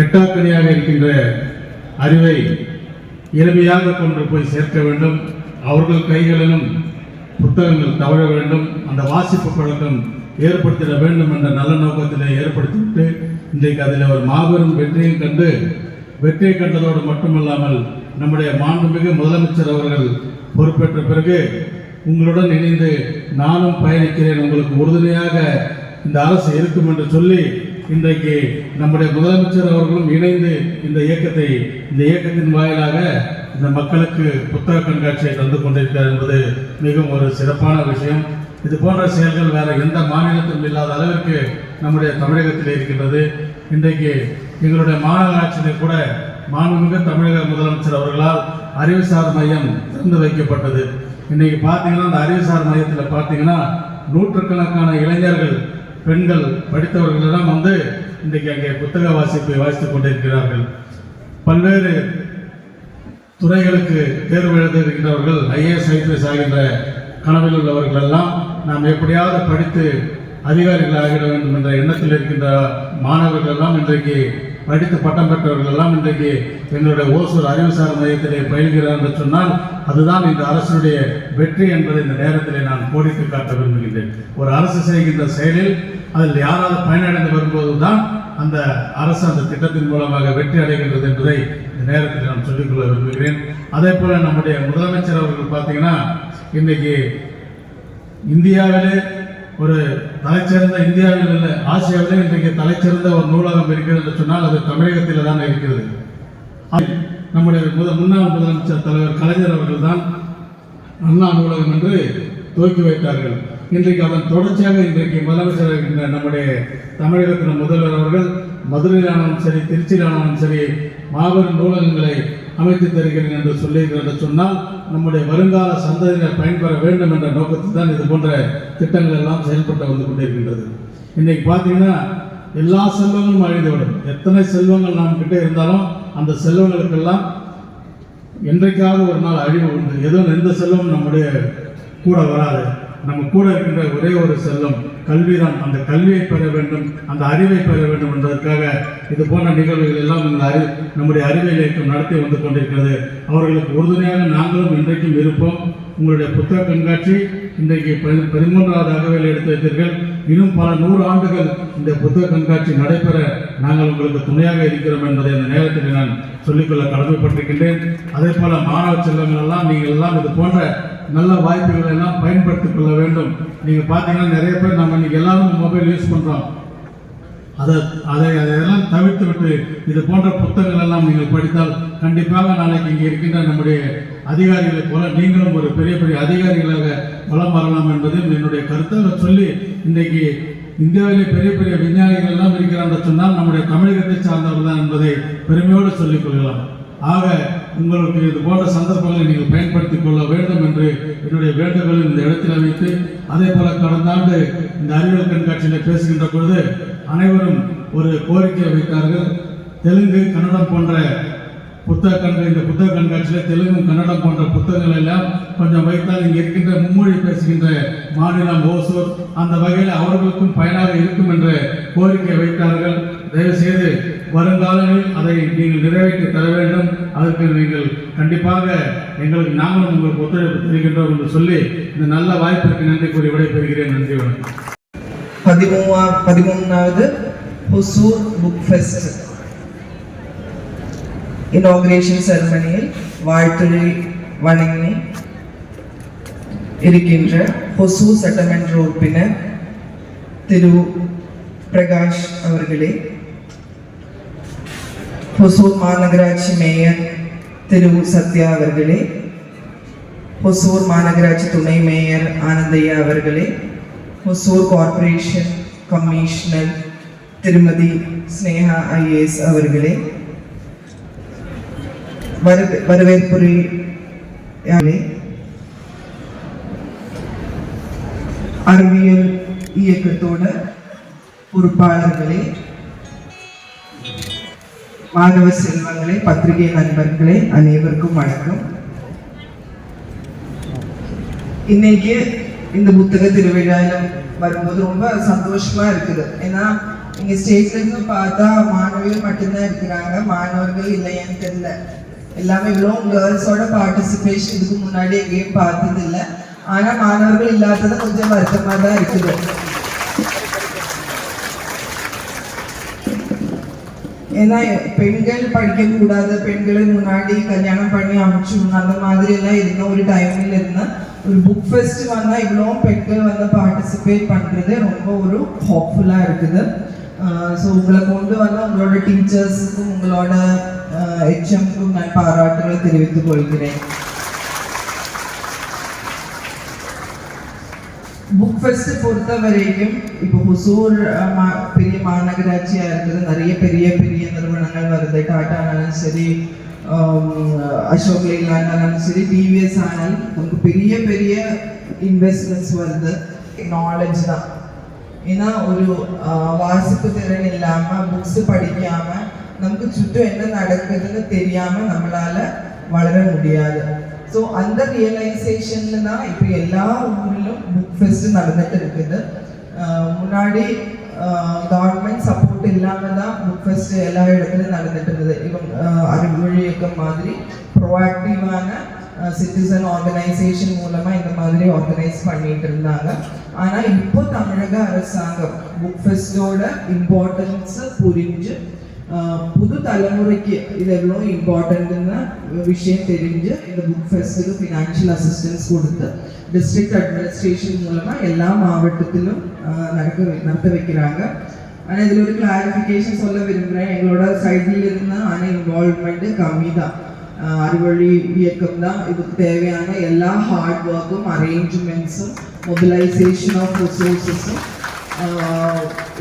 எட்டாக்கனியாக இருக்கின்ற அறிவை எளிமையாக கொண்டு போய் சேர்க்க வேண்டும். அவர்கள் கைகளிலும் புத்தகங்கள் தவழ வேண்டும். அந்த வாசிப்பு பழக்கம் ஏற்படுத்திட வேண்டும் என்ற நல்ல நோக்கத்திலே ஏற்படுத்திவிட்டு இன்றைக்கு அதில் ஒரு மாபெரும் வெற்றியும் கண்டு வெற்றியை கண்டதோடு மட்டுமல்லாமல் நம்முடைய மாண்புமிகு முதலமைச்சர் அவர்கள் பொறுப்பேற்ற பிறகு உங்களுடன் இணைந்து நானும் பயணிக்கிறேன். உங்களுக்கு உறுதுணையாக இந்த அரசு இருக்கும் என்று சொல்லி இன்றைக்கு நம்முடைய முதலமைச்சர் அவர்களும் இணைந்து இந்த இயக்கத்தை இந்த இயக்கத்தின் வாயிலாக இந்த மக்களுக்கு புத்தக கண்காட்சியை தந்து கொண்டிருக்கிறார் என்பது மிகவும் ஒரு சிறப்பான விஷயம். இது போன்ற செயல்கள் வேறு எந்த மாநிலத்திலும் இல்லாத அளவிற்கு நம்முடைய தமிழகத்தில் இருக்கின்றது. இன்றைக்கு எங்களுடைய மாநகராட்சியில் கூட மாண்புமிகு தமிழக முதலமைச்சர் அவர்களால் அறிவுசார் மையம் திறந்து வைக்கப்பட்டது. இன்றைக்கி பார்த்தீங்கன்னா அந்த அறிவுசார் மையத்தில் பார்த்தீங்கன்னா நூற்றுக்கணக்கான இளைஞர்கள் பெண்கள் படித்தவர்களிடம் வந்து இன்றைக்கு அங்கே புத்தக வாசிப்பை வாசித்துக் கொண்டிருக்கிறார்கள். பல்வேறு துறைகளுக்கு தேர்வு எழுதியிருக்கின்றவர்கள் ஐஏஎஸ் ஐபிஎஸ் ஆகின்ற கனவில் உள்ளவர்கள் எல்லாம் நாம் எப்படியாவது படித்து அதிகாரிகள் ஆகிட வேண்டும் என்ற எண்ணத்தில் இருக்கின்ற மாணவர்கள் எல்லாம் இன்றைக்கு படித்து பட்டம் பெற்றவர்கள் எல்லாம் இன்றைக்கு எங்களுடைய ஓசூர் அறிவுசார் மையத்திலே பயில்கிறார் என்று சொன்னால் அதுதான் இந்த அரசுடைய வெற்றி என்பதை இந்த நேரத்திலே நான் கோடிட்டு காட்ட விரும்புகின்றேன். ஒரு அரசு செய்கின்ற செயலில் அதில் யாராவது பயனடைந்து வரும்போது தான் அந்த அரசு அந்த திட்டத்தின் மூலமாக வெற்றி அடைகின்றது என்பதை இந்த நேரத்தில் நான் சொல்லிக்கொள்ள விரும்புகிறேன். அதே போல் நம்முடைய முதலமைச்சர் அவர்கள் பார்த்தீங்கன்னா இன்றைக்கி இந்தியாவிலே ஒரு தலைச்சிறந்த இந்தியாவில் இல்லை ஆசியாவிலே இன்றைக்கு தலைச்சிறந்த ஒரு நூலகம் இருக்கிறது என்று சொன்னால் அது தமிழகத்தில் தான் இருக்கிறது. நம்முடைய முத முன்னாள் முதலமைச்சர் தலைவர் கலைஞர் அவர்கள் தான் அண்ணா நூலகம் என்று துவக்கி வைத்தார்கள். இன்றைக்கு அதன் தொடர்ச்சியாக இன்றைக்கு முதலமைச்சர் இருக்கின்ற நம்முடைய தமிழகத்தின் முதல்வர் அவர்கள் மதுரையிலானாலும் சரி திருச்சியிலானாலும் சரி மாபெரும் நூலகங்களை அமைத்து தருகிறேன் என்று சொல்லியிருக்கிறது என்று சொன்னால் நம்முடைய வருங்கால சந்ததியினர் பயன்பெற வேண்டும் என்ற நோக்கத்தில் தான் இது போன்ற திட்டங்கள் எல்லாம் செயல்பட்டு வந்து கொண்டிருக்கின்றது. இன்னைக்கு பார்த்தீங்கன்னா எல்லா செல்வங்களும் அழிந்துவிடும். எத்தனை செல்வங்கள் நாம் கிட்டே இருந்தாலும் அந்த செல்வங்களுக்கெல்லாம் என்றைக்காவது ஒரு நாள் அழிவு உண்டு. எதுவும் எந்த செல்வம் நம்முடைய கூட வராது. நம்ம கூட இருக்கின்ற ஒரே ஒரு செல்லம் கல்விதான். அந்த கல்வியை பெற வேண்டும் அந்த அறிவை பெற வேண்டும் என்பதற்காக இது போன்ற நிகழ்வுகள் எல்லாம் இந்த அறி நம்முடைய அறிவியல் இயக்கம் நடத்தி வந்து கொண்டிருக்கிறது. அவர்களுக்கு உறுதுணையாக நாங்களும் இன்றைக்கும் இருப்போம். உங்களுடைய புத்தக கண்காட்சி இன்றைக்கு பதி பதிமூன்றாவது அகவையில் எடுத்து வைத்தீர்கள். இன்னும் பல நூறு ஆண்டுகள் இந்த புத்தக கண்காட்சி நடைபெற நாங்கள் உங்களுக்கு துணையாக இருக்கிறோம் என்பதை இந்த நேரத்தில் நான் சொல்லிக்கொள்ள கடமைப்பட்டிருக்கின்றேன். அதே போல மாணவ செல்வங்கள் எல்லாம் நீங்கள் எல்லாம் இது போன்ற நல்ல வாய்ப்புகளை எல்லாம் பயன்படுத்திக் கொள்ள வேண்டும். நீங்கள் பார்த்தீங்கன்னா நிறைய பேர் நம்ம இன்றைக்கி எல்லாரும் மொபைல் யூஸ் பண்ணுறோம் அதை அதை அதையெல்லாம் தவிர்த்து விட்டு இது போன்ற புத்தகங்கள் எல்லாம் நீங்கள் படித்தால் கண்டிப்பாக நாளைக்கு இங்கே இருக்கின்ற நம்முடைய அதிகாரிகளை போல நீங்களும் ஒரு பெரிய பெரிய அதிகாரிகளாக வளம் வரலாம் என்பதையும் என்னுடைய கருத்தாக சொல்லி இன்றைக்கு இந்தியாவிலே பெரிய பெரிய விஞ்ஞானிகள் எல்லாம் இருக்கிறார் சொன்னால் நம்முடைய தமிழகத்தை சார்ந்தவர் தான் என்பதை பெருமையோடு சொல்லிக் கொள்ளலாம் ஆக உங்களுக்கு இது போன்ற சந்தர்ப்பங்களை நீங்கள் பயன்படுத்திக் கொள்ள வேண்டும் என்று என்னுடைய வேண்டுகோளை இந்த இடத்தில் வைத்து அதே போல கடந்த ஆண்டு இந்த அறிவியல் கண்காட்சியில் பேசுகின்ற பொழுது அனைவரும் ஒரு கோரிக்கை வைத்தார்கள். தெலுங்கு கன்னடம் போன்ற புத்தக கண்க இந்த புத்தக கண்காட்சியில் தெலுங்கு கன்னடம் போன்ற புத்தகங்கள் எல்லாம் கொஞ்சம் வைத்தால் இங்கே இருக்கின்ற மும்மொழி பேசுகின்ற மாநிலம் ஓசூர் அந்த வகையில் அவர்களுக்கும் பயனாக இருக்கும் என்ற கோரிக்கை வைத்தார்கள். தயவு செய்து வருங்காலங்களில் அதை நீங்கள் நிறைவேற்றி தர வேண்டும். அதற்கு நீங்கள் கண்டிப்பாக எங்களுக்கு நாங்களும் உங்களுக்கு ஒத்துழைப்பு தருகின்றோம் என்று சொல்லி இந்த நல்ல வாய்ப்பிற்கு நன்றி கூறி விடைபெறுகிறேன். நன்றி வணக்கம். பதிமூவா பதிமூணாவது ஹொசூர் புக் ஃபெஸ்ட் இனாகிரேஷன் செரமனியில் வாழ்த்துறை வணங்கி இருக்கின்ற ஹொசூர் சட்டமன்ற உறுப்பினர் திரு பிரகாஷ் அவர்களே ஹொசூர் மாநகராட்சி மேயர் திரு சத்யா அவர்களே ஹொசூர் மாநகராட்சி துணை மேயர் ஆனந்தையா அவர்களே ஹொசூர் கார்ப்பரேஷன் கமிஷனர் திருமதி ஸ்னேகா ஐஏஎஸ் அவர்களே வரவே- வரவேற்புரையாளே அறிவியல் இயக்கத்தோட பொறுப்பாளர்களே மாணவ செல்வங்களே பத்திரிகை நண்பர்களே அனைவருக்கும் வணக்கம். இன்னைக்கு இந்த புத்தக திருவிழாவில் வரும்போது ரொம்ப சந்தோஷமா இருக்குது. ஏன்னா இங்க ஸ்டேஜ்ல இருந்து பார்த்தா மாணவிகள் மட்டும்தான் இருக்கிறாங்க. மாணவர்கள் இல்லையான்னு தெரியல. எல்லாமே இவ்வளோ கேர்ள்ஸோட பார்ட்டிசிபேஷன் இதுக்கு முன்னாடி எங்கேயும் பார்த்தது இல்லை ஆனா மாணவர்கள் இல்லாதது கொஞ்சம் வருத்தமா தான் இருக்குது. ஏன்னா பெண்கள் படிக்கக்கூடாது பெண்களை முன்னாடி கல்யாணம் பண்ணி அமைச்சிடணும் அந்த மாதிரி எல்லாம் இருந்த ஒரு டைமில் இருந்த ஒரு புக் ஃபெஸ்ட் வந்தால் இவ்வளோ பெண்கள் வந்து பார்ட்டிசிபேட் பண்ணுறது ரொம்ப ஒரு ஹாப்ஃபுல்லாக இருக்குது ஸோ உங்களை கொண்டு வந்த உங்களோட டீச்சர்ஸுக்கும் உங்களோட ஹெச்எம்க்கும் நான் பாராட்டுகளை தெரிவித்துக் கொள்கிறேன் புக் ஃபெஸ்ட் பொறுத்த வரைக்கும் இப்போ ஹொசூர் அஹ், மா- பெரிய மாநகராட்சியா இருக்குது நிறைய பெரிய பெரிய நிறுவனங்கள் வருது டாட்டானாலும் சரி ஆம், அசோக் லேலாண்டாலும் சரி டிவிஎஸ் ஆனாலும் நமக்கு பெரிய பெரிய இன்வெஸ்ட்மெண்ட்ஸ் வருது நாலேஜ் தான் ஏன்னா ஒரு ஆஹ், வாசிப்பு திறன் இல்லாம புக்ஸ் படிக்காம நமக்கு சுற்றும் என்ன நடக்குதுன்னு தெரியாம நம்மளால வளர முடியாது ஸோ அந்த ரியலைசேஷன்ல தான் இப்போ எல்லா ஊர்லயும் புக் ஃபெஸ்ட் நடந்துட்டு இருக்குது முன்னாடி கவர்மெண்ட் சப்போர்ட் இல்லாம தான் புக் ஃபெஸ்ட் எல்லா இடத்துலையும் நடந்துட்டு இருந்தது இவங்க அறிவொழி இயக்கம் மாதிரி ப்ரோஆக்டிவான சிட்டிசன் ஆர்கனைசேஷன் மூலமா இந்த மாதிரி ஆர்கனைஸ் பண்ணிட்டு இருந்தாங்க ஆனா இப்போ தமிழக அரசாங்கம் புக் ஃபெஸ்டோட இம்பார்ட்டன்ஸ் புரிஞ்சு ஆஹ், புது தலைமுறைக்கு இது எவ்வளோ இம்பார்ட்டன்ட்னு விஷயம் தெரிஞ்சு இந்த புக் ஃபெஸ்ட்டுக்கு ஃபினான்ஷியல் அசிஸ்டன்ஸ் கொடுத்து டிஸ்ட்ரிக்ட் அட்மினிஸ்ட்ரேஷன் மூலமா எல்லா மாவட்டத்திலும் ஆஹ், நடக்க வை- நடத்த வைக்கிறாங்க ஆனால் இதில் ஒரு கிளாரிஃபிகேஷன் சொல்ல விரும்புகிறேன் எங்களோட சைடில் இருந்த ஆனால் இன்வால்வ்மெண்ட்டு கம்மி தான் ஆஹ் அறிவொளி இயக்கம் தான் இதுக்கு தேவையான எல்லா ஹார்ட் ஒர்க்கும் அரேஞ்ச்மெண்ட்ஸும் மொபிலைசேஷன் ஆஃப் ரிசோர்ஸஸும்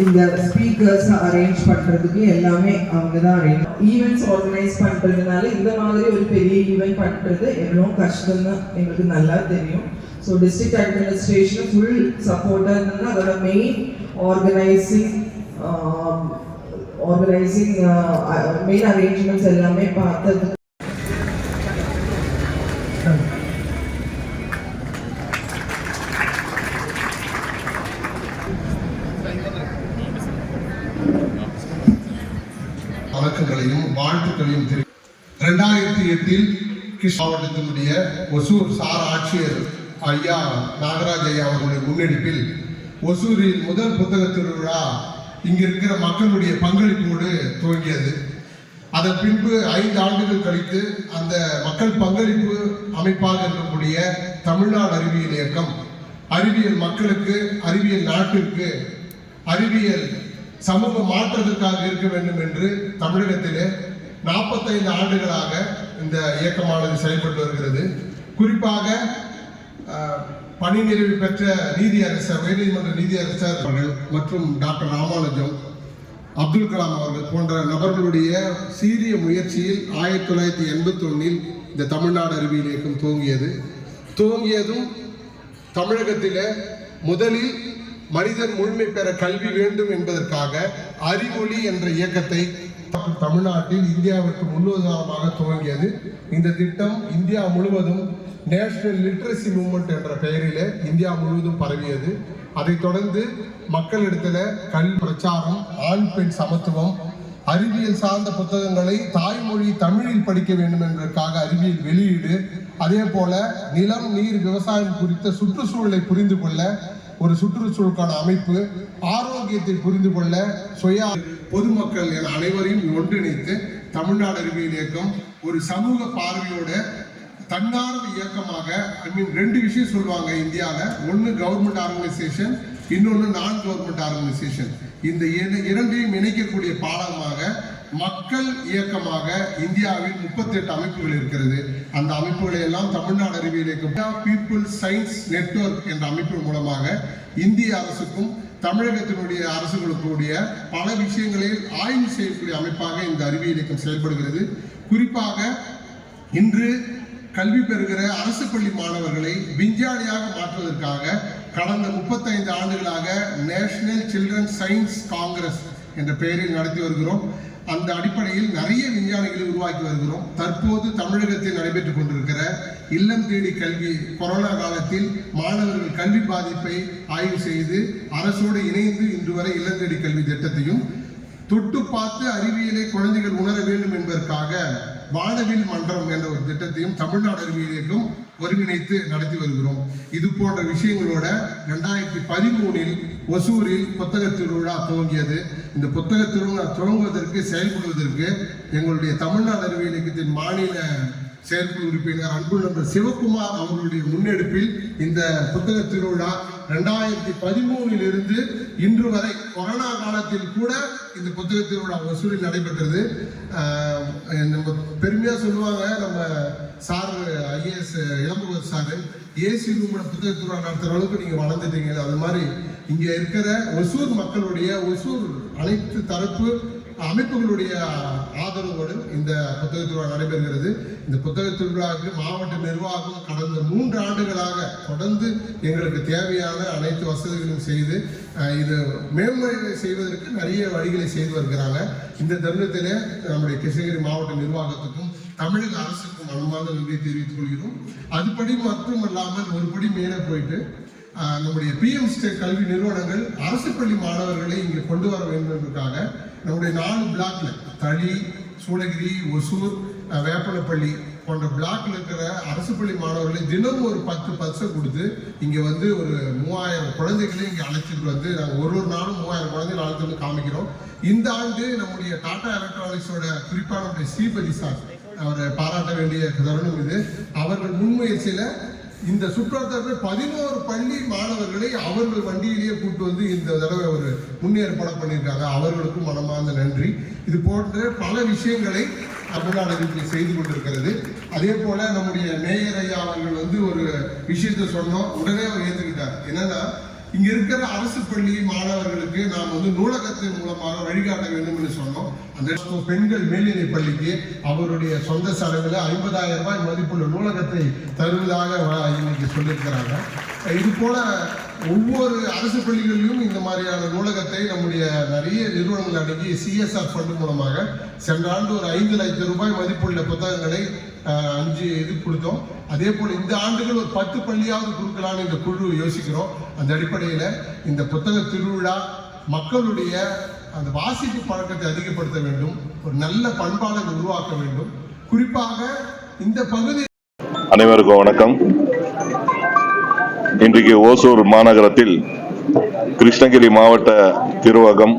இந்த ஸ்பீக்கர்ஸ் அரேஞ்ச் பண்ணுறதுக்கு எல்லாமே அவங்க தான் அரேஞ்ச் ஈவெண்ட்ஸ் ஆர்கனைஸ் பண்ணுறதுனால இந்த மாதிரி ஒரு பெரிய ஈவெண்ட் பண்ணுறது எவ்வளோ கஷ்டம்னு எங்களுக்கு நல்லா தெரியும். ஸோ டிஸ்ட்ரிக்ட் அட்மினிஸ்ட்ரேஷன் ஃபுல் சப்போர்ட்டாக இருந்ததுன்னா அதோட main organising organising main arrangements எல்லாமே பார்த்தது கிருஷ்ண மாவட்டத்தினுடைய ஒசூர் சார் ஆட்சியர் ஐயா நாகராஜ் ஐயா அவர்களுடைய முன்னெடுப்பில் ஒசூரின் முதல் புத்தக திருவிழா இங்கு இருக்கிற மக்களுடைய பங்களிப்போடு துவங்கியது. அதன் பின்பு ஐந்து ஆண்டுகள் கழித்து அந்த மக்கள் பங்களிப்பு அமைப்பாக இருக்கக்கூடிய தமிழ்நாடு அறிவியல் இயக்கம் அறிவியல் மக்களுக்கு அறிவியல் நாட்டிற்கு அறிவியல் சமூக மாற்றத்திற்காக இருக்க வேண்டும் என்று தமிழகத்திலே நாற்பத்தைந்து ஆண்டுகளாக இந்த இயக்கமானது செயல்பட்டு வருகிறது. குறிப்பாக பணி நிறைவு பெற்ற நீதி அரசர் உயர்நீதிமன்ற நீதியரசர் அவர்கள் மற்றும் டாக்டர் ராமானுஜம் அப்துல் கலாம் அவர்கள் போன்ற நபர்களுடைய சீரிய முயற்சியில் ஆயிரத்தி தொள்ளாயிரத்தி எண்பத்தி ஒன்றில் இந்த தமிழ்நாடு அறிவியல் இயக்கம் துவங்கியது. துவங்கியதும் தமிழகத்தில் முதலில் மனிதன் முழுமை பெற கல்வி வேண்டும் என்பதற்காக அறிவொளி என்ற இயக்கத்தை தமிழ்நாட்டில் இந்தியாவிற்கு முன்னுதாரணமாக துவங்கியது. இந்த திட்டம் இந்தியா முழுவதும் நேஷனல் லிட்ரஸி மூமெண்ட் என்ற பெயரில் இந்தியா முழுவதும் பரவியது. அதைத் தொடர்ந்து மக்களிடத்தில் கல்வி பிரச்சாரம் ஆண் பெண் சமத்துவம் அறிவியல் சார்ந்த புத்தகங்களை தாய்மொழி தமிழில் படிக்க வேண்டும் என்பதற்காக அறிவியல் வெளியீடு அதே போல நிலம் நீர் விவசாயம் குறித்த சுற்றுச்சூழலை புரிந்து கொள்ள ஒரு சுற்றுச்சூழலுக்கான அமைப்பு ஆரோக்கியத்தை புரிந்து கொள்ள சுய பொதுமக்கள் என அனைவரையும் ஒன்றிணைத்து தமிழ்நாடு அறிவியல் இயக்கம் ஒரு சமூக பார்வையோட தன்னார்வ இயக்கமாக ஐ மீன் ரெண்டு விஷயம் சொல்லுவாங்க இந்தியாவில் ஒன்று கவர்மெண்ட் ஆர்கனைசேஷன் இன்னொன்று நான் கவர்மெண்ட் ஆர்கனைசேஷன் இந்த இரண்டையும் இணைக்கக்கூடிய பாடமாக மக்கள் இயக்கமாக இந்தியாவில் முப்பத்தெட்டு அமைப்புகள் இருக்கிறது. அந்த அமைப்புகளை எல்லாம் தமிழ்நாடு அறிவியல் இயக்கம் பீப்புள் சயின்ஸ் நெட்வொர்க் என்ற அமைப்பு மூலமாக இந்திய அரசுக்கும் தமிழகத்தினுடைய அரசுகளுக்குடைய பல விஷயங்களில் ஆய்வு செய்யக்கூடிய அமைப்பாக இந்த அறிவியல் இயக்கம் செயல்படுகிறது. குறிப்பாக இன்று கல்வி பெறுகிற அரசு பள்ளி மாணவர்களை விஞ்ஞானியாக மாற்றுவதற்காக கடந்த முப்பத்தைந்து ஆண்டுகளாக நேஷனல் சில்ட்ரன் சயின்ஸ் காங்கிரஸ் என்ற பெயரில் நடத்தி வருகிறோம். அந்த அடிப்படையில் நிறைய விஞ்ஞானிகளை உருவாக்கி வருகிறோம். தற்போது தமிழகத்தில் நடைபெற்றுக் கொண்டிருக்கிற இல்லம் தேடி கல்வி கொரோனா காலத்தில் மாணவர்கள் கல்வி பாதிப்பை ஆய்வு செய்து அரசோடு இணைந்து இன்று வரை இல்லம் தேடி கல்வி திட்டத்தையும் தொட்டு பார்த்து அறிவியலை குழந்தைகள் உணர வேண்டும் என்பதற்காக வானவில் மன்றம் என்ற ஒரு திட்டத்தையும் தமிழ்நாடு அறிவியலுக்கும் ஒருங்கிணைத்து நடத்தி வருகிறோம். இது போன்ற விஷயங்களோட ரெண்டாயிரத்தி பதிமூணில் ஒசூரில் புத்தக திருவிழா துவங்கியது. இந்த புத்தக திருவிழா துவங்குவதற்கு செயல்படுவதற்கு எங்களுடைய தமிழ்நாடு அறிவியல் இயக்கத்தின் மாநில செயற்குழு உறுப்பினர் அன்பு சிவகுமார் அவர்களுடைய முன்னெடுப்பில் இந்த புத்தக திருவிழா ரெண்டாயிரத்தி பதிமூணில் இருந்து இன்று வரை கொரோனா காலத்தில் கூட இந்த புத்தக திருவிழா ஒசூரில் நடைபெற்றது. நம்ம பெருமையாக சொல்லுவாங்க நம்ம சார் ஐஏஎஸ் இளம்புகர் சார் ஏசி ரூம்ல புத்தக திருவிழா நடத்துகிற அளவுக்கு நீங்கள் வளர்ந்துட்டீங்க. அது மாதிரி இங்கே இருக்கிற ஒசூர் மக்களுடைய ஒசூர் அனைத்து தரப்பு அமைப்புகளுடைய ஆதரவோடு இந்த புத்தக திருவிழா நடைபெறுகிறது. இந்த புத்தக திருவிழாவுக்கு மாவட்ட நிர்வாகம் கடந்த மூன்று ஆண்டுகளாக தொடர்ந்து எங்களுக்கு தேவையான அனைத்து வசதிகளும் செய்து இது மேன்மை செய்வதற்கு நிறைய வழிகளை செய்து வருகிறாங்க. இந்த தருணத்தில் நம்முடைய கிருஷ்ணகிரி மாவட்ட நிர்வாகத்துக்கும் தமிழக அரசுக்கும் மனமார்ந்த நன்றியை தெரிவித்துக் கொள்கிறோம். அதுபடி மட்டுமல்லாமல் ஒருபடி மேலே போயிட்டு நம்முடைய பிஎம் ஸ்டேட் கல்வி நிறுவனங்கள் அரசு பள்ளி மாணவர்களை இங்கே கொண்டு வர வேண்டும் என்பதற்காக நம்முடைய நாலு பிளாக்ல தளி சூளகிரி ஒசூர் வேப்பனப்பள்ளி போன்ற பிளாக்ல இருக்கிற அரசு பள்ளி மாணவர்களை தினமும் ஒரு பத்து பர்சன்ட் கொடுத்து இங்கே வந்து ஒரு மூவாயிரம் குழந்தைகளையும் இங்கே அழைச்சிட்டு வந்து நாங்கள் ஒரு ஒரு நாளும் மூவாயிரம் குழந்தைகள் அழைத்து வந்து காமிக்கிறோம். இந்த ஆண்டு நம்முடைய டாடா எலக்ட்ரானிக்ஸோட குறிப்பாக நம்முடைய ஸ்ரீபதி சார் அவரை பாராட்ட வேண்டிய தருணம் இது. அவர்கள் முன்முயற்சியில இந்த சுற்றுலாத்தலத்தில் பதினோரு பள்ளி மாணவர்களை அவர்கள் வண்டியிலேயே கூட்டு வந்து இந்த தடவை ஒரு முன்னேற்பாடு பண்ணியிருக்காங்க. அவர்களுக்கும் மனமார்ந்த நன்றி. இது போன்ற பல விஷயங்களை தமிழ்நாடு செய்து கொண்டிருக்கிறது. அதே போல நம்முடைய மேயர் ஐயா அவர்கள் வந்து ஒரு விஷயத்தை சொன்னோம். உடனே அவர் ஏற்றுக்கிட்டார் என்னன்னா இங்க இருக்கிற அரசு பள்ளி மாணவர்களுக்கு நாம் வந்து நூலகத்தின் மூலமாக வழிகாட்ட வேண்டும் என்று சொன்னோம். அந்த பெண்கள் மேல்நிலை பள்ளிக்கு அவருடைய சொந்த செலவில் ஐம்பதாயிரம் ரூபாய் மதிப்புள்ள நூலகத்தை தருவதாக இன்னைக்கு சொல்லியிருக்கிறாங்க. இது போல ஒவ்வொரு அரசு பள்ளிகளிலும் இந்த மாதிரியான நூலகத்தை நம்முடைய நிறைய நிறுவனங்கள் அடங்கி சிஎஸ்ஆர் ஃபண்டு மூலமாக சென்ற ஆண்டு ஒரு ஐந்து லட்சம் ரூபாய் மதிப்புள்ள புத்தகங்களை அஞ்சு இது கொடுத்தோம். அதே போல் இந்த ஆண்டுகள் ஒரு பத்து பள்ளியாவது கொடுக்கலான்னு இந்த குழு யோசிக்கிறோம். அந்த அடிப்படையில் இந்த புத்தக திருவிழா மக்களுடைய அந்த வாசிப்பு பழக்கத்தை அதிகப்படுத்த வேண்டும். ஒரு நல்ல பண்பாளை உருவாக்க வேண்டும். குறிப்பாக இந்த பகுதி அனைவருக்கும் வணக்கம். இன்றைக்கு ஓசூர் மாநகரத்தில் கிருஷ்ணகிரி மாவட்ட திருவகம்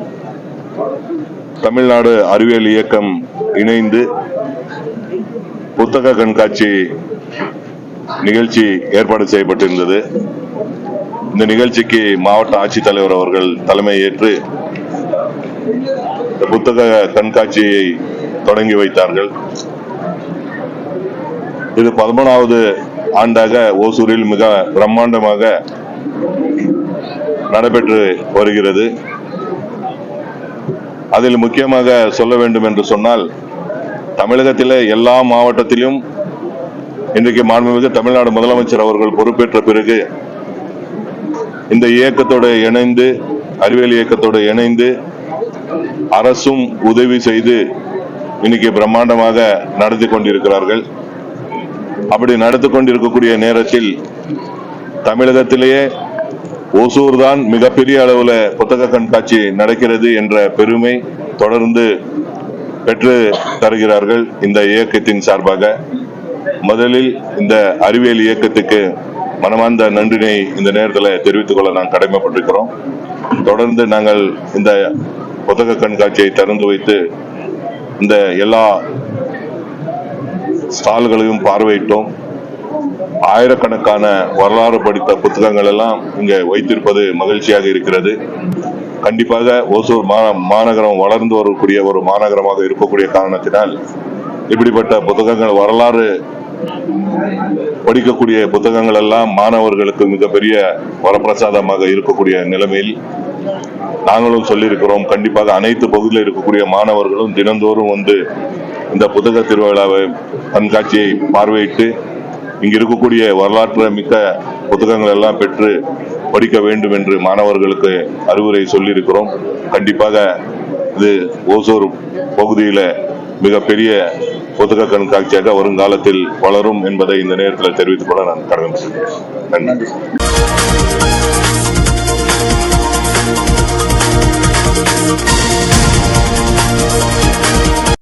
தமிழ்நாடு அறிவியல் இயக்கம் இணைந்து புத்தக கண்காட்சி நிகழ்ச்சி ஏற்பாடு செய்யப்பட்டிருந்தது. இந்த நிகழ்ச்சிக்கு மாவட்ட ஆட்சித்தலைவர் அவர்கள் தலைமை ஏற்று புத்தக கண்காட்சியை தொடங்கி வைத்தார்கள். இது பதிமூணாவது ஆண்டாக ஓசூரில் மிக பிரம்மாண்டமாக நடைபெற்று வருகிறது. அதில் முக்கியமாக சொல்ல வேண்டும் என்று சொன்னால் தமிழகத்தில் எல்லா மாவட்டத்திலும் இன்றைக்கு மாண்புமிகு தமிழ்நாடு முதலமைச்சர் அவர்கள் பொறுப்பேற்ற பிறகு இந்த இயக்கத்தோடு இணைந்து அறிவியல் இயக்கத்தோடு இணைந்து அரசும் உதவி செய்து இன்னைக்கு பிரம்மாண்டமாக நடத்தி கொண்டிருக்கிறார்கள். அப்படி நடத்தி கொண்டிருக்கக்கூடிய நேரத்தில் தமிழகத்திலேயே ஓசூர் தான் மிகப்பெரிய அளவில் புத்தக கண்காட்சி நடக்கிறது என்ற பெருமை தொடர்ந்து பெற்று தருகிறார்கள் இந்த இயக்கத்தின் சார்பாக. முதலில் இந்த அறிவியல் இயக்கத்துக்கு மனமார்ந்த நன்றினை இந்த நேரத்தில் தெரிவித்துக் கொள்ள நான் கடமைப்பட்டிருக்கிறோம். தொடர்ந்து நாங்கள் இந்த புத்தக கண்காட்சியை திறந்து வைத்து இந்த எல்லா ஸ்டால்களையும் பார்வையிட்டோம். ஆயிரக்கணக்கான வரலாறு படித்த புத்தகங்கள் எல்லாம் இங்கே வைத்திருப்பது மகிழ்ச்சியாக இருக்கிறது. கண்டிப்பாக ஓசூர் மா- மாநகரம் வளர்ந்து வரக்கூடிய ஒரு மாநகரமாக இருக்கக்கூடிய காரணத்தினால் இப்படிப்பட்ட புத்தகங்கள் வரலாறு படிக்கக்கூடிய புத்தகங்கள் எல்லாம் மாணவர்களுக்கு மிகப்பெரிய வரப்பிரசாதமாக இருக்கக்கூடிய நிலைமையில் நாங்களும் சொல்லியிருக்கிறோம். கண்டிப்பாக அனைத்து பகுதியில் இருக்கக்கூடிய மாணவர்களும் தினந்தோறும் வந்து இந்த புத்தக திருவிழாவை கண்காட்சியை பார்வையிட்டு இங்கு இருக்கக்கூடிய வரலாற்று மிக்க புத்தகங்கள் எல்லாம் பெற்று படிக்க வேண்டும் என்று மாணவர்களுக்கு அறிவுரை சொல்லியிருக்கிறோம். கண்டிப்பாக இது ஓசூர் பகுதியில் மிகப்பெரிய புத்தக கண்காட்சியாக வருங்காலத்தில் வளரும் என்பதை இந்த நேரத்தில் தெரிவித்துக் கொள்ள நான் கடமை நன்றி.